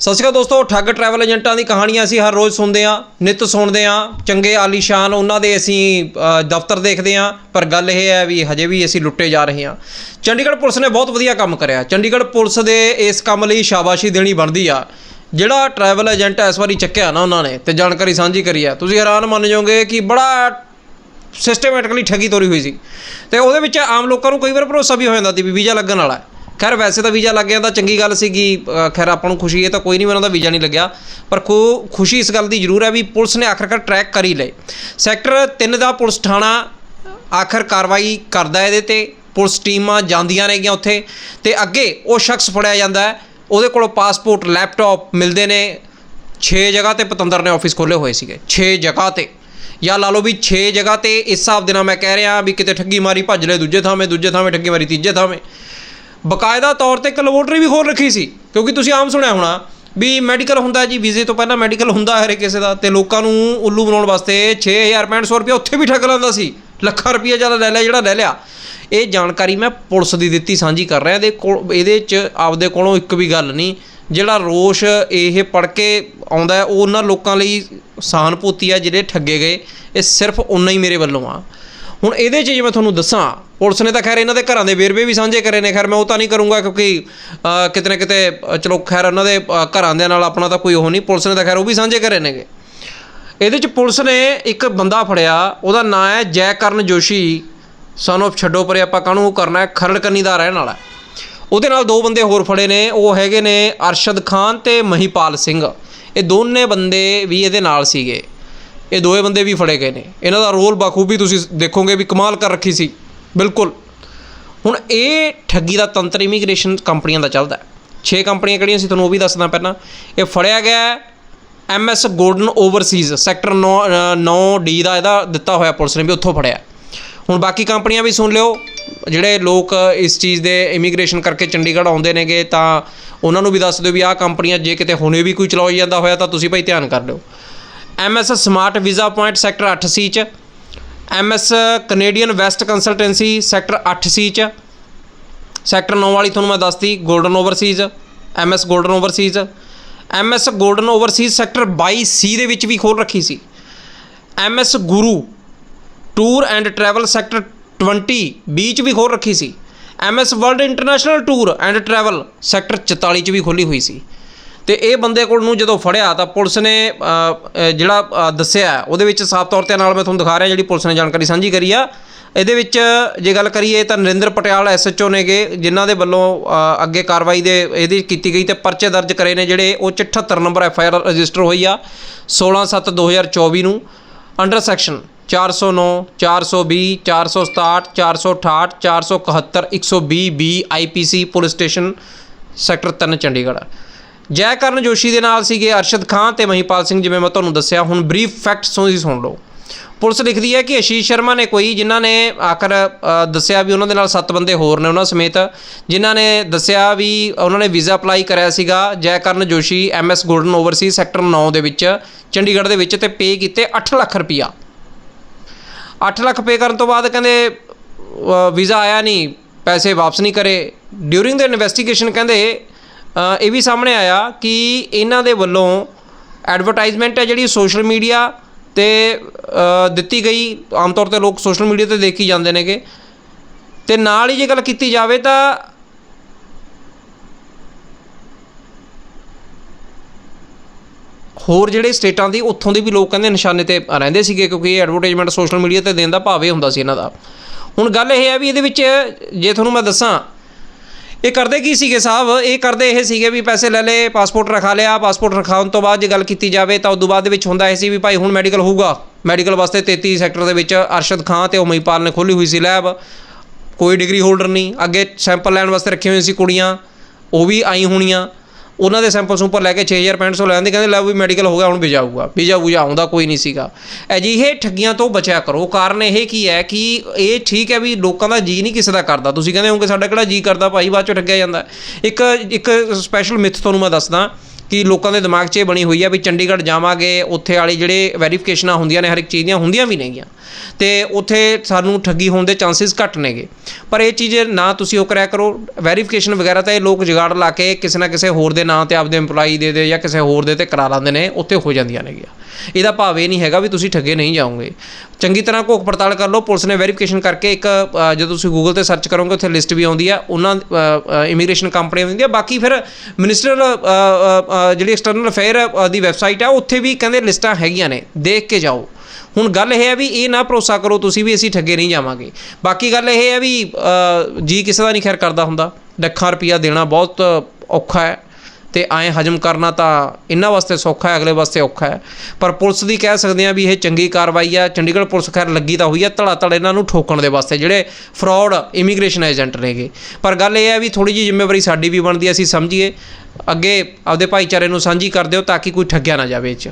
ਸਤਿ ਸ਼੍ਰੀ ਅਕਾਲ ਦੋਸਤੋ, ਠੱਗ ਟਰੈਵਲ ਏਜੰਟਾਂ ਦੀ ਕਹਾਣੀਆਂ ਅਸੀਂ ਹਰ ਰੋਜ਼ ਸੁਣਦੇ ਹਾਂ, ਨਿਤ ਸੁਣਦੇ ਹਾਂ। ਚੰਗੇ ਆਲੀਸ਼ਾਨ ਉਹਨਾਂ ਦੇ ਅਸੀਂ ਦਫ਼ਤਰ ਦੇਖਦੇ ਹਾਂ, ਪਰ ਗੱਲ ਇਹ ਹੈ ਵੀ ਹਜੇ ਵੀ ਅਸੀਂ ਲੁੱਟੇ ਜਾ ਰਹੇ ਹਾਂ। ਚੰਡੀਗੜ੍ਹ ਪੁਲਿਸ ਨੇ ਬਹੁਤ ਵਧੀਆ ਕੰਮ ਕਰਿਆ। ਚੰਡੀਗੜ੍ਹ ਪੁਲਿਸ ਦੇ ਇਸ ਕੰਮ ਲਈ ਸ਼ਾਬਾਸ਼ੀ ਦੇਣੀ ਬਣਦੀ ਆ। ਜਿਹੜਾ ਟਰੈਵਲ ਏਜੰਟ ਇਸ ਵਾਰੀ ਚੱਕਿਆ ਨਾ ਉਹਨਾਂ ਨੇ, ਤੇ ਜਾਣਕਾਰੀ ਸਾਂਝੀ ਕਰੀ ਆ। ਤੁਸੀਂ ਹੈਰਾਨ ਮੰਨ ਜਾਓਗੇ ਕਿ ਬੜਾ ਸਿਸਟਮੈਟਿਕਲੀ ਠੱਗੀ ਤੋਰੀ ਹੋਈ ਸੀ। ਤੇ ਉਹਦੇ ਵਿੱਚ ਆਮ ਲੋਕਾਂ ਨੂੰ ਕਈ ਵਾਰ ਭਰੋਸਾ ਵੀ ਹੋ ਜਾਂਦਾ ਸੀ ਵੀ ਵੀਜ਼ਾ ਲੱਗਣ ਵਾਲਾ ਹੈ। ਖੈਰ, ਵੈਸੇ ਤਾਂ ਵੀਜ਼ਾ ਲੱਗ ਗਿਆ, ਤਾਂ ਚੰਗੀ ਗੱਲ ਸੀਗੀ। ਖੈਰ, ਆਪਾਂ ਨੂੰ ਖੁਸ਼ੀ ਹੈ, ਤਾਂ ਕੋਈ ਨਹੀਂ ਮੈਨੂੰ ਦਾ ਵੀਜ਼ਾ ਨਹੀਂ ਲੱਗਿਆ। ਪਰ ਖੋ, ਖੁਸ਼ੀ ਇਸ ਗੱਲ ਦੀ ਜ਼ਰੂਰ ਹੈ ਵੀ ਪੁਲਿਸ ਨੇ ਆਖਰਕਾਰ ਟਰੈਕ ਕਰ ਹੀ ਲਏ। ਸੈਕਟਰ 3 ਦਾ ਪੁਲਿਸ ਥਾਣਾ ਆਖਰ ਕਾਰਵਾਈ ਕਰਦਾ ਇਹਦੇ ਤੇ। ਪੁਲਿਸ ਟੀਮਾਂ ਜਾਂਦੀਆਂ ਨੇਗੀਆਂ ਉੱਥੇ। ਤੇ ਅੱਗੇ ਉਹ ਸ਼ਖਸ ਫੜਿਆ ਜਾਂਦਾ ਹੈ। ਉਹਦੇ ਕੋਲੋਂ ਪਾਸਪੋਰਟ, ਲੈਪਟਾਪ ਮਿਲਦੇ ਨੇ। 6 ਜਗ੍ਹਾ ਤੇ ਪਤੰਦਰ ਨੇ ਆਫਿਸ ਖੋਲੇ ਹੋਏ ਸੀਗੇ। 6 ਜਗ੍ਹਾ ਤੇ। ਜਾਂ ਲਾ ਲਓ ਵੀ 6 ਜਗ੍ਹਾ ਤੇ ਇਸ ਹਿਸਾਬ ਦੇ ਨਾਲ ਮੈਂ ਕਹਿ ਰਿਹਾ ਵੀ ਕਿਤੇ ਠੱਗੀ ਮਾਰੀ ਭੱਜ ਲਏ, ਦੂਜੇ ਥਾਵੇਂ ਦੂਜੇ ਥਾਵੇਂ, ਠੱਗੀ ਮਾਰੀ, ਤੀਜੇ ਥਾਵੇਂ। ਬਕਾਇਦਾ ਤੌਰ ਤੇ ਇੱਕ ਲੈਬੋਰਟਰੀ ਵੀ ਖੋਲ ਰੱਖੀ ਸੀ, ਕਿਉਂਕਿ ਤੁਸੀਂ ਆਮ ਸੁਣਿਆ ਹੋਣਾ ਵੀ ਮੈਡੀਕਲ ਹੁੰਦਾ ਜੀ ਵੀਜ਼ੇ ਤੋਂ ਪਹਿਲਾਂ ਮੈਡੀਕਲ ਹੁੰਦਾ ਹਰੇ ਕਿਸੇ ਦਾ, ਤੇ ਲੋਕਾਂ ਨੂੰ ਉੱਲੂ ਬਣਾਉਣ ਵਾਸਤੇ 6000 6500 ਰੁਪਏ ਉੱਥੇ ਵੀ ਠੱਗ ਲੈਂਦਾ ਸੀ, ਲੱਖਾਂ ਰੁਪਏ ਜ਼ਿਆਦਾ ਲੈ ਲਿਆ, ਜਿਹੜਾ ਲੈ ਲਿਆ। ਇਹ ਜਾਣਕਾਰੀ ਮੈਂ ਪੁਲਿਸ ਦੀ ਦਿੱਤੀ, ਸਾਂਝੀ ਕਰ ਰਿਹਾ, ਇਹਦੇ ਕੋਲ, ਇਹਦੇ ਚ ਆਪਦੇ ਕੋਲੋਂ ਇੱਕ ਵੀ ਗੱਲ ਨਹੀਂ, ਜਿਹੜਾ ਰੋਸ਼ ਇਹ ਪੜ ਕੇ ਆਉਂਦਾ ਉਹ ਉਹਨਾਂ ਲੋਕਾਂ ਲਈ ਸਹਾਨਭੂਤੀ ਆ, ਜਿਹੜੇ ਠੱਗੇ ਗਏ, ਇਹ ਸਿਰਫ ਉਨਾ ਹੀ ਮੇਰੇ ਵੱਲੋਂ ਆ। ਹੁਣ ਇਹਦੇ 'ਚ ਜੇ ਮੈਂ ਤੁਹਾਨੂੰ ਦੱਸਾਂ ਪੁਲਿਸ ਨੇ ਤਾਂ ਖੈਰ ਇਹਨਾਂ ਦੇ ਘਰਾਂ ਦੇ ਵੇਰਵੇ ਵੀ ਸਾਂਝੇ ਕਰੇ ਨੇ ਖੈਰ ਮੈਂ ਉਹ ਤਾਂ ਨਹੀਂ ਕਰੂੰਗਾ ਕਿਉਂਕਿ ਕਿਤੇ ਨਾ ਕਿਤੇ ਚਲੋ ਖੈਰ ਉਹਨਾਂ ਦੇ ਅ, ਘਰਾਂ ਦੇ ਨਾਲ ਆਪਣਾ ਤਾਂ ਕੋਈ ਉਹ ਨਹੀਂ ਪੁਲਿਸ ਨੇ ਤਾਂ ਖੈਰ ਉਹ ਵੀ ਸਾਂਝੇ ਕਰੇ ਨੇਗੇ। ਇਹਦੇ 'ਚ ਪੁਲਿਸ ਨੇ ਇੱਕ ਬੰਦਾ ਫੜਿਆ ਉਹਦਾ ਨਾਂ ਹੈ ਜੈਕਰਨ ਜੋਸ਼ੀ ਸਨ of ਛੱਡੋ ਪਰੇ ਆਪਾਂ ਕਾਹਨੂੰ ਉਹ ਕਰਨਾ ਹੈ ਖਰੜ ਦਾ ਰਹਿਣ ਵਾਲਾ ਉਹਦੇ ਨਾਲ ਦੋ ਬੰਦੇ ਹੋਰ ਫੜੇ ਨੇ ਉਹ ਹੈਗੇ ਨੇ ਅਰਸ਼ਦ ਖਾਨ ਤੇ ਮਹੀਪਾਲ ਸਿੰਘ। ਇਹ ਦੋਨੇ ਬੰਦੇ ਵੀ ਇਹਦੇ ਨਾਲ ਸੀਗੇ। ਇਹ ਦੋਵੇਂ ਬੰਦੇ ਵੀ ਫੜੇ ਗਏ ਨੇ। ਇਹਨਾਂ ਦਾ ਰੋਲ ਬਾਖੂਬੀ ਤੁਸੀਂ ਦੇਖੋਗੇ ਵੀ ਕਮਾਲ ਕਰ ਰੱਖੀ ਸੀ। ਬਿਲਕੁਲ। ਹੁਣ ਇਹ ਠੱਗੀ ਦਾ ਤੰਤਰ ਇਮੀਗ੍ਰੇਸ਼ਨ ਕੰਪਨੀਆਂ ਦਾ ਚੱਲਦਾ ਹੈ। 6 ਕੰਪਨੀਆਂ ਕਿਹੜੀਆਂ ਸੀ, ਤੁਹਾਨੂੰ ਉਹ ਵੀ ਦੱਸਦਾ ਪਹਿਲਾਂ। ਇਹ ਫੜਿਆ ਗਿਆ M S golden overseas, sector 9 9 D ਦਾ ਇਹਦਾ ਦਿੱਤਾ ਹੋਇਆ ਪੁਲਿਸ ਨੇ ਵੀ ਉੱਥੋਂ ਫੜਿਆ ਹੁਣ ਬਾਕੀ ਕੰਪਨੀਆਂ ਵੀ ਸੁਣ ਲਿਓ, ਜਿਹੜੇ ਲੋਕ ਇਸ ਚੀਜ਼ ਦੇ ਇਮੀਗ੍ਰੇਸ਼ਨ ਕਰਕੇ ਚੰਡੀਗੜ੍ਹ ਆਉਂਦੇ ਨੇਗੇ ਤਾਂ ਉਹਨਾਂ ਨੂੰ ਵੀ ਦੱਸ ਦਿਓ ਵੀ ਆਹ ਕੰਪਨੀਆਂ ਜੇ ਕਿਤੇ ਹੁਣੇ ਵੀ ਕੋਈ ਚਲਾਈ ਜਾਂਦਾ ਹੋਇਆ ਤਾਂ ਤੁਸੀਂ ਭਾਈ ਧਿਆਨ ਕਰ ਲਿਓ। MS smart visa point sector 8 C ਚ। MS Canadian west consultancy sector 8 C ਚ। ਸੈਕਟਰ 9 ਵਾਲੀ ਤੁਹਾਨੂੰ ਮੈਂ ਦੱਸਤੀ golden overseas MS golden overseas MS golden overseas sector 22 C ਦੇ ਵਿੱਚ ਵੀ ਖੋਲ ਰੱਖੀ ਸੀ। MS Guru tour and travel sector 20 B ਚ ਵੀ ਖੋਲ ਰੱਖੀ ਸੀ। MS world international tour and travel sector 44 ਚ ਵੀ ਖੋਲੀ ਹੋਈ ਸੀ। ਤੇ ਇਹ ਬੰਦੇ ਕੋਲ ਨੂੰ ਜਦੋਂ ਫੜਿਆ ਤਾਂ ਪੁਲਿਸ ਨੇ ਜਿਹੜਾ ਦੱਸਿਆ, ਉਹਦੇ ਵਿੱਚ ਸਾਫ਼ ਤੌਰ ਤੇ ਨਾਲ ਮੈਂ ਤੁਹਾਨੂੰ ਦਿਖਾ ਰਿਹਾ ਜਿਹੜੀ ਪੁਲਿਸ ਨੇ ਜਾਣਕਾਰੀ ਸਾਂਝੀ ਕਰੀ ਆ। ਇਹਦੇ ਵਿੱਚ ਜੇ ਗੱਲ ਕਰੀਏ ਤਾਂ ਨਰਿੰਦਰ ਪਟਿਆਲ ਐਸਐਚਓ ਨੇਗੇ, ਜਿਨ੍ਹਾਂ ਦੇ ਵੱਲੋਂ ਅੱਗੇ ਕਾਰਵਾਈ ਦੇ ਇਹਦੀ ਕੀਤੀ ਗਈ ਤੇ ਪਰਚੇ ਦਰਜ ਕਰੇ ਨੇ ਜਿਹੜੇ ਉਹ 'ਚ 78 ਨੰਬਰ ਐਫਆਈਆਰ ਰਜਿਸਟਰ ਹੋਈ ਆ 16/7/2024 ਨੂੰ। Under section 409 420 467 468 471 120 B IPC police station sector 3 Chandigarh. Jaikaran Joshi ਦੇ ਨਾਲ ਸੀਗੇ ਅਰਸ਼ਦ ਖਾਨ ਤੇ ਮਹੀਪਾਲ ਸਿੰਘ, ਜਿਵੇਂ ਮੈਂ ਤੁਹਾਨੂੰ ਦੱਸਿਆ, ਹੁਣ ਬਰੀਫ ਫੈਕਟਸ ਤੁਸੀਂ ਸੁਣ ਲਓ। ਪੁਲਿਸ ਲਿਖਦੀ ਹੈ ਕਿ ਅਸ਼ੀਸ਼ ਸ਼ਰਮਾ ਨੇ ਕੋਈ, ਜਿਨ੍ਹਾਂ ਨੇ ਆਖਰ ਦੱਸਿਆ ਵੀ ਉਹਨਾਂ ਦੇ ਨਾਲ ਸੱਤ ਬੰਦੇ ਹੋਰ ਨੇ ਉਹਨਾਂ ਸਮੇਤ, ਜਿਨ੍ਹਾਂ ਨੇ ਦੱਸਿਆ ਵੀ ਉਹਨਾਂ ਨੇ ਵੀਜ਼ਾ ਅਪਲਾਈ ਕਰਿਆ ਸੀਗਾ, Jaikaran Joshi MS golden oversea sector 9 ਦੇ ਵਿੱਚ, ਚੰਡੀਗੜ੍ਹ ਦੇ ਵਿੱਚ ਤੇ ਪੇ ਕੀਤੇ 8 ਲੱਖ ਰੁਪਈਆ। 8 ਲੱਖ ਪੇ ਕਰਨ ਤੋਂ ਬਾਅਦ ਕਹਿੰਦੇ ਵੀਜ਼ਾ ਆਇਆ ਨਹੀਂ, ਪੈਸੇ ਵਾਪਸ ਨਹੀਂ ਕਰੇ। ਡਿਊਰਿੰਗ ਦ ਇਨਵੈਸਟੀਗੇਸ਼ਨ ਕਹਿੰਦੇ ਇਹ ਵੀ ਸਾਹਮਣੇ ਆਇਆ ਕਿ ਇਹਨਾਂ ਦੇ ਵੱਲੋਂ ਐਡਵਰਟਾਈਜ਼ਮੈਂਟ ਹੈ ਜਿਹੜੀ ਸੋਸ਼ਲ ਮੀਡੀਆ ਤੇ ਦਿੱਤੀ ਗਈ, ਆਮ ਤੌਰ ਤੇ ਲੋਕ ਸੋਸ਼ਲ ਮੀਡੀਆ ਤੇ ਦੇਖੀ ਜਾਂਦੇ ਨੇਗੇ। ਤੇ ਨਾਲ ਹੀ ਜੇ ਗੱਲ ਕੀਤੀ ਜਾਵੇ ਤਾਂ ਹੋਰ ਜਿਹੜੇ ਸਟੇਟਾਂ ਦੀ, ਉੱਥੋਂ ਦੇ ਵੀ ਲੋਕ ਕਹਿੰਦੇ ਨਿਸ਼ਾਨੇ ਤੇ ਰਹਿੰਦੇ ਸੀਗੇ ਕਿਉਂਕਿ ਇਹ ਐਡਵਰਟਾਈਜ਼ਮੈਂਟ ਸੋਸ਼ਲ ਮੀਡੀਆ ਤੇ ਦੇਣ ਦਾ ਭਾਵ ਇਹ ਹੁੰਦਾ ਸੀ ਇਹਨਾਂ ਦਾ। ਹੁਣ ਗੱਲ ਇਹ ਹੈ ਵੀ ਇਹਦੇ ਵਿੱਚ ਜੇ ਤੁਹਾਨੂੰ ਮੈਂ ਦੱਸਾਂ ਇਹ ਕਰਦੇ ਕੀ ਸੀਗੇ ਸਾਹਿਬ? ਇਹ ਕਰਦੇ ਇਹ ਸੀਗੇ ਵੀ ਪੈਸੇ ਲੈ ਲਏ, ਪਾਸਪੋਰਟ ਰਖਾ ਲਿਆ, ਪਾਸਪੋਰਟ ਰਖਾਉਣ ਤੋਂ ਬਾਅਦ ਜੇ ਗੱਲ ਕੀਤੀ ਜਾਵੇ ਤਾਂ ਉਦੋਂ ਬਾਅਦ ਦੇ ਵਿੱਚ ਹੁੰਦਾ ਇਹ ਸੀ ਵੀ ਭਾਈ ਹੁਣ ਮੈਡੀਕਲ ਹੋਊਗਾ। ਮੈਡੀਕਲ ਵਾਸਤੇ 33 ਸੈਕਟਰ ਦੇ ਵਿੱਚ ਅਰਸ਼ਦ ਖਾਨ ਤੇ ਉਮਈਪਾਲ ਨੇ ਖੋਲੀ ਹੋਈ ਸੀ ਲੈਬ। ਕੋਈ ਡਿਗਰੀ ਹੋਲਡਰ ਨਹੀਂ। ਅੱਗੇ ਸੈਂਪਲ ਲੈਣ ਵਾਸਤੇ ਰੱਖੀਆਂ ਹੋਈਆਂ ਸੀ ਕੁੜੀਆਂ। ਉਹ ਵੀ ਆਈ ਹੋਣੀਆਂ। ਉਹਨਾਂ ਦੇ ਸੈਂਪਲ ਸੁੰਪਰ ਲੈ ਕੇ 6500 ਲੈਂਦੇ ਕਹਿੰਦੇ ਲੈ ਵੀ ਮੈਡੀਕਲ ਹੋ ਗਿਆ, ਹੁਣ ਵੀਜ਼ਾ ਆਊਗਾ ਵੀਜ਼ਾ ਵੂਜ਼ਾ ਆਉਂਦਾ ਕੋਈ ਨਹੀਂ ਸੀਗਾ। ਅਜਿਹੇ ਠੱਗੀਆਂ ਤੋਂ ਬਚਿਆ ਕਰੋ। ਕਾਰਨ ਇਹ ਕੀ ਹੈ ਕਿ ਇਹ ਠੀਕ ਹੈ ਵੀ ਲੋਕਾਂ ਦਾ ਜੀ ਨਹੀਂ ਕਿਸੇ ਦਾ ਕਰਦਾ। ਤੁਸੀਂ ਕਹਿੰਦੇ ਹੋਗੇ ਸਾਡਾ ਕਿਹੜਾ ਜੀ ਕਰਦਾ? ਭਾਈ ਬਾਅਦ ਚੋਂ ਠੱਗਿਆ ਜਾਂਦਾ। ਇੱਕ ਇੱਕ ਸਪੈਸ਼ਲ ਮਿਥ ਤੁਹਾਨੂੰ ਮੈਂ ਦੱਸਦਾ। ਕਿ ਲੋਕਾਂ ਦੇ ਦਿਮਾਗ 'ਚ ਇਹ ਬਣੀ ਹੋਈ ਆ ਵੀ ਚੰਡੀਗੜ੍ਹ ਜਾਵਾਂਗੇ, ਉੱਥੇ ਵਾਲੀ ਜਿਹੜੇ ਵੈਰੀਫਿਕੇਸ਼ਨਾਂ ਹੁੰਦੀਆਂ ਨੇ, ਹਰ ਇੱਕ ਚੀਜ਼ ਦੀਆਂ, ਹੁੰਦੀਆਂ ਵੀ ਨੇਗੀਆਂ। ਤੇ ਉੱਥੇ ਸਾਨੂੰ ਠੱਗੀ ਹੋਣ ਦੇ ਚਾਂਸਸ ਘੱਟ ਨੇਗੇ। ਪਰ ਇਹ ਚੀਜ਼ ਨਾ ਤੁਸੀਂ ਉਹ ਕਰਿਆ ਕਰੋ ਵੈਰੀਫਿਕੇਸ਼ਨ ਵਗੈਰਾ ਤਾਂ ਇਹ ਲੋਕ ਜੁਗਾੜ ਲਾ ਕੇ ਕਿਸੇ ਨਾ ਕਿਸੇ ਹੋਰ ਦੇ ਨਾਂ ਤੇ ਆਪਦੇ EMPLOYEE ਦੇ ਦੇ ਜਾਂ ਕਿਸੇ ਹੋਰ ਦੇ ਤੇ ਕਰਾ ਲੈਂਦੇ ਨੇ, ਉੱਥੇ ਹੋ ਜਾਂਦੀਆਂ ਨੇਗੀਆਂ। ਇਹਦਾ ਭਾਵ ਇਹ ਨਹੀਂ ਹੈਗਾ ਵੀ ਤੁਸੀਂ ਠੱਗੇ ਨਹੀਂ ਜਾਓਗੇ। ਚੰਗੀ ਤਰ੍ਹਾਂ ਘੋਖ ਪੜਤਾਲ ਕਰ ਲਓ ਪੁਲਿਸ ਨੇ ਵੈਰੀਫਿਕੇਸ਼ਨ ਕਰਕੇ ਇੱਕ ਜਦੋਂ ਤੁਸੀਂ ਗੂਗਲ ਤੇ ਸਰਚ ਕਰੋਗੇ ਉੱਥੇ ਲਿਸਟ ਵੀ ਆਉਂਦੀ ਆ ਉਹਨਾਂ ਇਮੀਗ੍ਰੇਸ਼ਨ ਕੰਪਨੀਆਂ ਹੁੰਦੀਆਂ ਬਾਕੀ ਫਿਰ ਮਿਨਿਸਟਰ ਜਿਹੜੀ ਐਕਸਟਰਨਲ ਅਫੇਅਰ ਦੀ ਵੈਬਸਾਈਟ ਆ ਉੱਥੇ ਵੀ ਕਹਿੰਦੇ ਲਿਸਟਾਂ ਹੈਗੀਆਂ ਨੇ ਦੇਖ ਕੇ ਜਾਓ। ਹੁਣ ਗੱਲ ਇਹ ਹੈ ਵੀ ਇਹ ਨਾ ਭਰੋਸਾ ਕਰੋ ਤੁਸੀਂ ਵੀ ਅਸੀਂ ਠੱਗੇ ਨਹੀਂ ਜਾਵਾਂਗੇ। ਬਾਕੀ ਗੱਲ ਇਹ ਹੈ ਵੀ ਅ, ਜੀ ਕਿਸੇ ਦਾ ਨਹੀਂ ਖੈਰ ਕਰਦਾ ਹੁੰਦਾ। ਲੱਖਾਂ ਰੁਪਈਆ ਦੇਣਾ ਬਹੁਤ ਔਖਾ ਹੈ। ਤੇ ਐਂ ਹਜਮ ਕਰਨਾ ਤਾਂ ਇਹਨਾਂ ਵਾਸਤੇ ਸੌਖਾ ਹੈ, ਅਗਲੇ ਵਾਸਤੇ ਔਖਾ ਹੈ। ਪਰ ਪੁਲਿਸ ਦੀ ਕਹਿ ਸਕਦੇ ਆ ਵੀ ਇਹ ਚੰਗੀ ਕਾਰਵਾਈ ਆ। ਚੰਡੀਗੜ੍ਹ ਪੁਲਿਸ ਖੈਰ ਲੱਗੀ ਤਾਂ ਹੋਈ ਆ ਧੜਾ ਧੜ ਇਹਨਾਂ ਨੂੰ ਠੋਕਣ ਦੇ ਵਾਸਤੇ, ਜਿਹੜੇ ਫਰਾਡ ਇਮੀਗ੍ਰੇਸ਼ਨ ਏਜੰਟ ਨੇਗੇ। ਪਰ ਗੱਲ ਇਹ ਹੈ ਵੀ ਥੋੜੀ ਜਿਹੀ ਜ਼ਿੰਮੇਵਾਰੀ ਸਾਡੀ ਵੀ ਬਣਦੀ ਹੈ ਅਸੀਂ ਸਮਝੀਏ। ਅੱਗੇ ਆਪਦੇ ਭਾਈਚਾਰੇ ਨੂੰ ਸਾਂਝੀ ਕਰ ਦਿਓ ਤਾਂ ਕਿ ਕੋਈ ਠੱਗਿਆ ਨਾ ਜਾਵੇ ਇਹ 'ਚ।